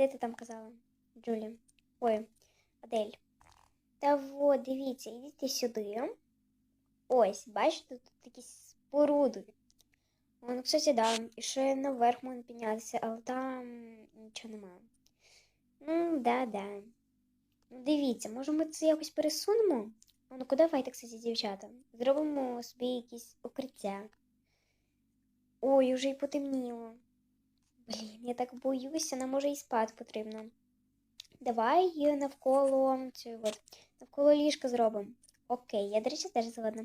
Де ти там казала? Джулі. Ой, Адель. Та вот, дивіться, ідіть сюди. Ось, бачите, тут такі споруди. Воно, кстати, да, і ще наверх можна піднятися, але там нічого немає. Ну, да, да. Ну, дивіться, може ми це якось пересунемо? А Ну, куди кстати, дівчата. Зробимо собі якісь укриття. Ой, уже й потемніло. Блін, я так боюся, нам може і спати потрібно. Давай навколо цього навколо ліжка зробимо. Окей, я, до речі, теж згодна.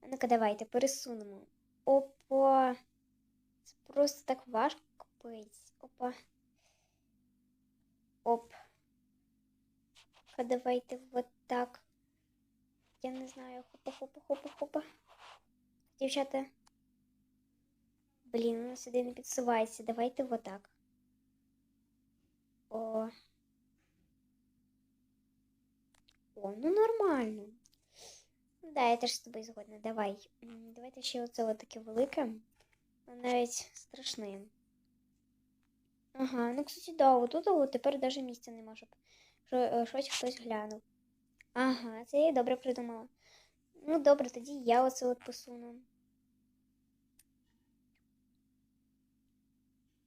А Ну-ка, давайте пересунемо. Опа. Це просто так важко капець. Опа. Оп. А давайте вот так. Я не знаю. Хопа, хопа, хопа, хопа. Дівчата. Блін, воно сюди не підсувається. Давайте вот так. О. О, ну нормально. Да, я теж з тобою згодна. Давай. Давайте ще оце от таке велике. Навіть страшне. Ага, ну кстати, да, отут от тепер навіть місця нема, щоб що- е, щось хтось глянув. Ага, це я добре придумала. Ну добре, тоді я оце от посуну.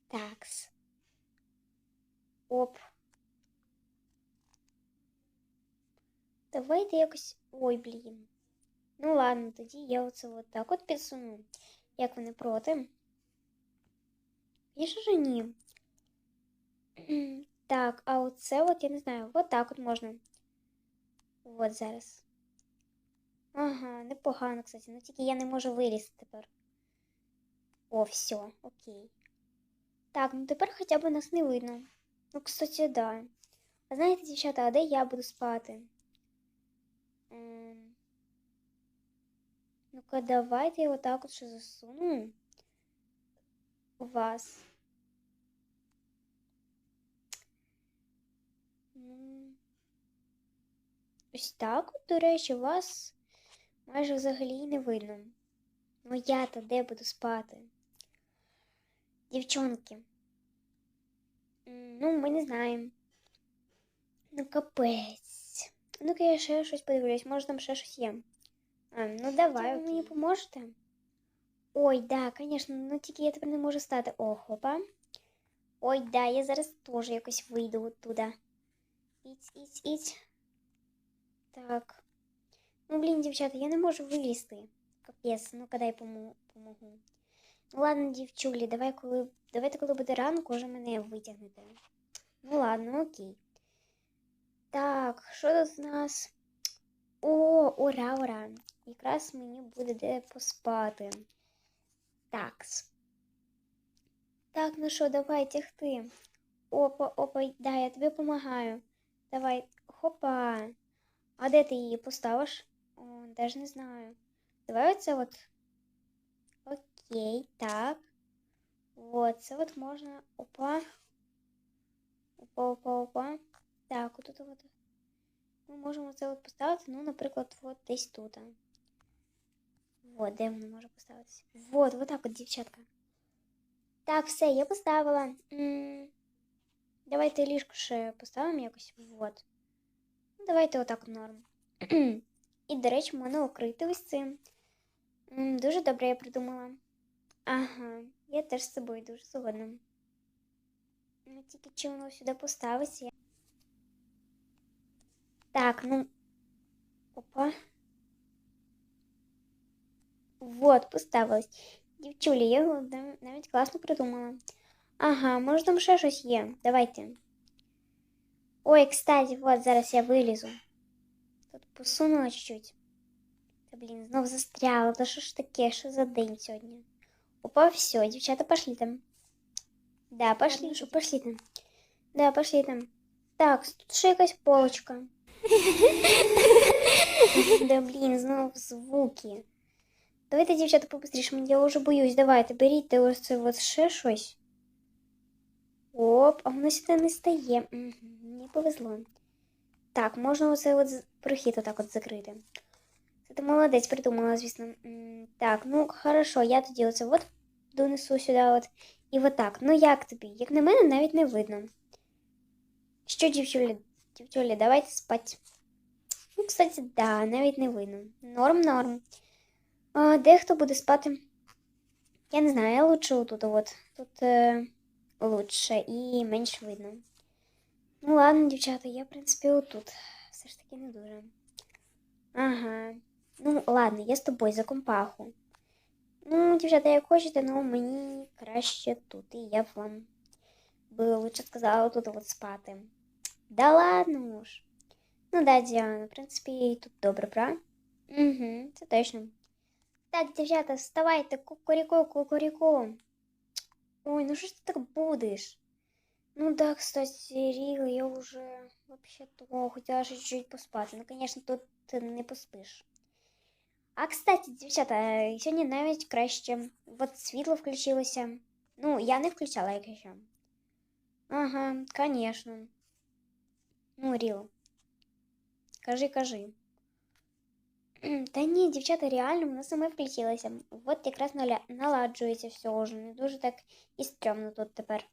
Такс. Оп. Давайте якось. Ой, блін. Ну ладно, тоді я оце от так от підсуну. Як вони проти? Звісно ж ні. Так, а оце от я не знаю, от так от можна. От зараз. Ага, непогано, кстати. Ну тільки я не можу вилізти тепер. О, все, окей. Так, ну тепер хоча б нас не видно. Ну, кстати, да. А знаєте, дівчата, а де я буду спати? Ем, Ну-ка, давайте я отак от ще засуну у вас. Ось так, до речі, вас майже взагалі не видно. Ну я-то де буду спати? Дівчонки. Ну, ми не знаємо. Ну, капець. Ну-ка я ще щось подивлюсь, може там ще щось є. А, ну давай, ви мені поможете? Ой, да, звісно, ну тільки я тепер не можу стати. О, хопа. Ой, да, я зараз теж якось вийду оттуда. Іць, іць, іць. Так. Ну, блін, дівчата, я не можу вилізти. Капець, ну куди я помогу. Ну ладно, дівчулі, давай коли. Давайте, коли буде ранку, вже мене витягнете. Ну ладно, окей. Так, що тут у нас? О, ура, ура! Якраз мені буде де поспати. Такс. Так, ну що, давай тягти. Опа, опа, да, я тобі допомагаю. Давай, хопа. А де ти її поставиш? О, даже не знаю. Давай оце от. Окей, так. Вот, це от можна. Опа. Опа, опа, опа. Так, отут от. Ми можемо це от поставити, ну, наприклад, от десь тут. Вот, де воно може поставитися? Вот, вот так от, дівчатка. Так, все, я поставила. М, Давайте ліжко ще поставимо якось. Вот. Ну, Давайте отак норм. І, до речі, можна укрити ось цим. М, Дуже добре я придумала. Ага, я теж з собою дуже згодна. Ну, тільки чи воно сюди поставиться? я- Так, ну. Опа. Вот, поставилась. Дівчулі, я його нав- навіть класно придумала. Ага, може там ще щось є. Давайте. Ой, кстати, вот, зараз я вилізу. Тут посунула чуть-чуть. Та блін, знов застряла. Та що ж таке, що за день сьогодні? Опа, все, дівчата, пошли там. Да, пошли, ну що, пошли там. Да, пошли там. Так, тут ще якась полочка. Да блін, знов звуки. Давайте, дівчата, побыстріше, мені- я вже боюсь. Давайте, беріть ось це от ще щось. Оп, а воно сюди не стає. Мені повезло. Так, можна оцей от прохід отак от закрити. Це ти молодець, придумала, звісно. Так, ну хорошо, я тоді оце от донесу сюди от. І отак. Ну як тобі? Як на мене, навіть не видно. Що, дівчулі, дівчулі, давайте спать. Ну, кстати, да, навіть не видно. Норм, норм. А, де хто буде спати? Я не знаю, я лучше отут от. Тут е, лучше і менш видно. Ну ладно, дівчата, я, в принципі, отут. Все ж таки не дуже. Ага. Ну, ладно, я з тобою за компаху. Ну, дівчата, як хочете, але мені краще тут. І я б вам би лучше сказала тут от спати. Да ладно ж. Ну да, Діана, в принципі, тут добре, правда? Угу, це точно. Так, дівчата, вставайте, кукуріку, кукуріку. Ой, ну що ж ти так будеш? Ну да, кстати, Рил, я уже вообще-то хотела же чуть-чуть поспати. Ну, конечно, тут ти не поспиш. А, кстати, дівчата, е, сьогодні навіть краще. От світло включилося. Ну, я не включала, якщо. Ага, конечно. Ну, Рил. Кажи, кажи. Та ні, дівчата, реально, воно саме включилося. От якраз наладжується все уже. Не дуже так і стрьомно тут тепер.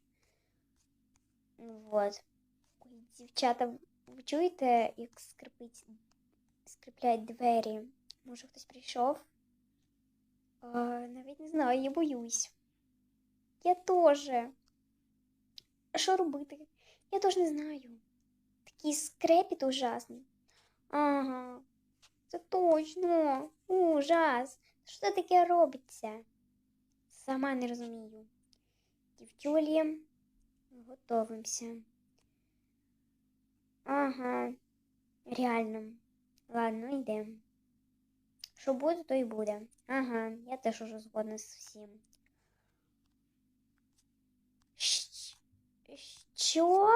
Вот. Дівчата, ви чуєте, як скрипить, скрипляють двері? Може хтось прийшов? А, навіть не знаю, я боюсь. Я теж. Що робити? Я теж не знаю. Такий скрепіт ужасний. Ага, це точно. Ужас. Що таке робиться? Сама не розумію. Дівчулі, готовимося. Ага, реально. Ладно, йдемо. Що буде, то й буде. Ага, я теж уже згодна з всім. Що?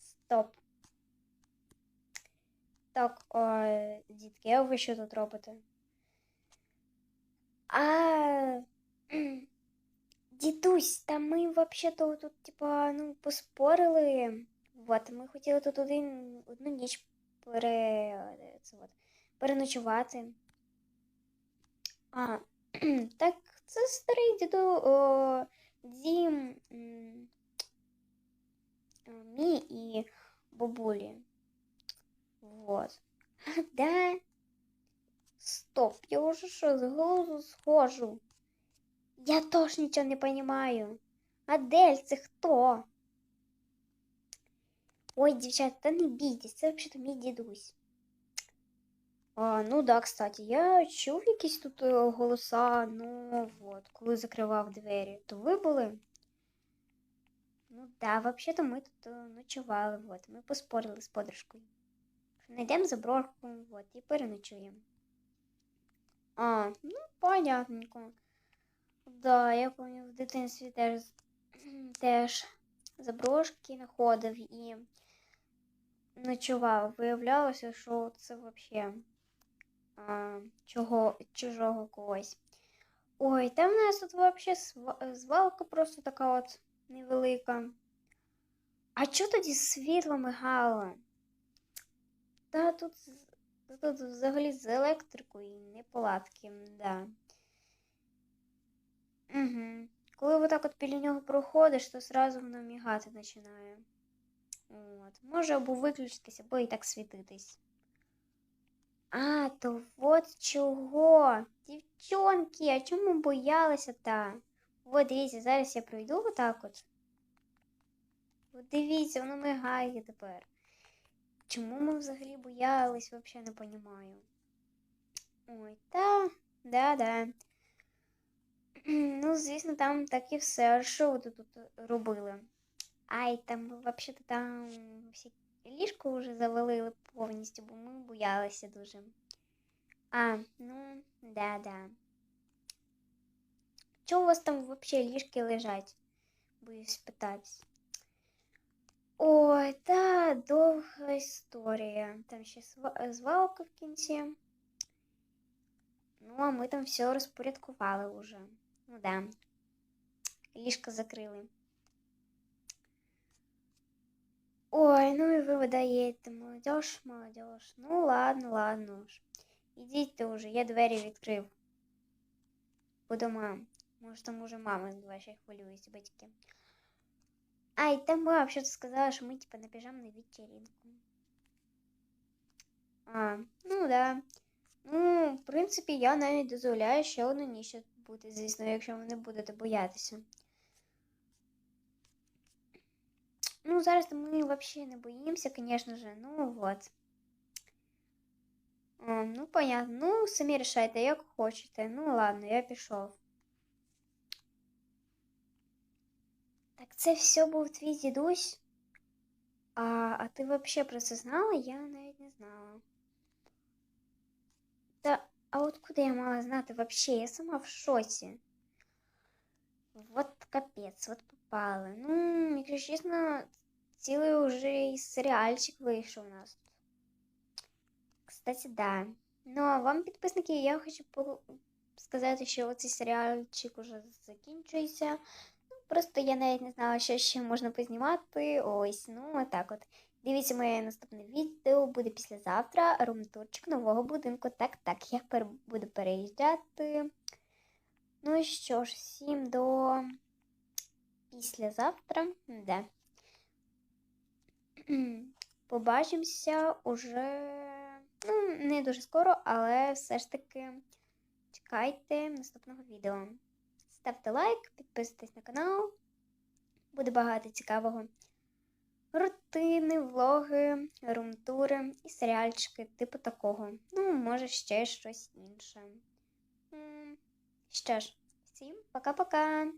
Стоп. Так, о, дітки, а ви що тут робите? А, дідусь, та ми взагалі-то тут, типа, ну, поспорили. Вот, ми хотіли тут один, одну ніч пере, це от, переночувати. А, так, це старий діду, о, дім мій і бабулі. Вот. Да. Стоп, я уже что, с глузу схожу? Я тоже ничего не понимаю. Адель, це хто? Ой, дівчата, та не бійтесь, це взагалі мій дідусь. А, ну да, кстати, я чув якісь тут е, голоса, ну вот, коли закривав двері, то ви були? Ну да, взагалі-то ми тут е, ночували, вот, ми поспорили з подружкою. Найдемо заброшку, вот, і переночуємо. А, ну, понятненько. Да, я пам'ятаю, в дитинстві теж, теж заброшки знаходив і ночував. Виявлялося, що це взагалі чого, чужого когось. Ой, там в нас тут взагалі звалка просто така от невелика. А чого тоді світло мигало? Та тут, тут взагалі з електрикою неполадки, да. Угу. Коли отак от біля нього проходиш, то зразу воно мігати починає. От. Може або виключитись, або і так світитись. А, то от чого? Дівчонки, а чому боялися та? От дивіться, зараз я пройду отак от. От дивіться, воно мигає тепер. Чому ми взагалі боялись, взагалі не розумію. Ой, та, да-да. Ну, звісно, там так і все. Що ви тут робили? Ай, там взагалі-то там всі ліжко вже завалили повністю, бо ми боялися дуже. А, ну, да-да. Чого у вас там взагалі ліжки лежать? Боюсь питати. Ой, та довга історія. Там ще сва- звалка в кінці. Ну, а ми там все розпорядкували уже. Ну да. Ліжко закрили. Ой, ну и вы выдаєте, молодежь, молодежь. Ну ладно, ладно уж. Ідіть уже, я двері відкрив. Буду мам. Може, там уже мама з ваших хвилюється, батьки. Ай, там мама що-то сказала, що ми типа на піжамну вечеринку. А, ну да. Ну, в принципі, я навіть дозволяю ще одну ніч тут бути, звісно, якщо ви не будете боятися. Ну, зараз ми взагалі не боїмося, звісно же. Ну вот. А, ну, понятно. Ну, самі рішайте, як хочете. Ну, ладно, я пішов. це все був твій дідусь? А, а ти взагалі про це знала? Я навіть не знала. Та, а откуда я мала знати вообще? Я сама в шоці. Вот капець, от попали. Ну, якщо чесно, цілий уже і серіальчик вийшов у нас тут. Кстати, да. Ну, а вам, підписники, я хочу по- сказати, що оцей серіальчик уже закінчується. Просто я навіть не знала, що ще можна познімати. Ось, ну, отак от. Дивіться моє наступне відео, буде післязавтра. Румтурчик нового будинку. Так, так, я пер... буду переїжджати. Ну і що ж, всім до післязавтра. Да. Побачимося уже ну, не дуже скоро, але все ж таки чекайте наступного відео. Ставте лайк, підписуйтесь на канал. Буде багато цікавого. Рутини, влоги, румтури і серіальчики, типу такого. Ну, може, ще щось інше. Що ж, всім пока-пока!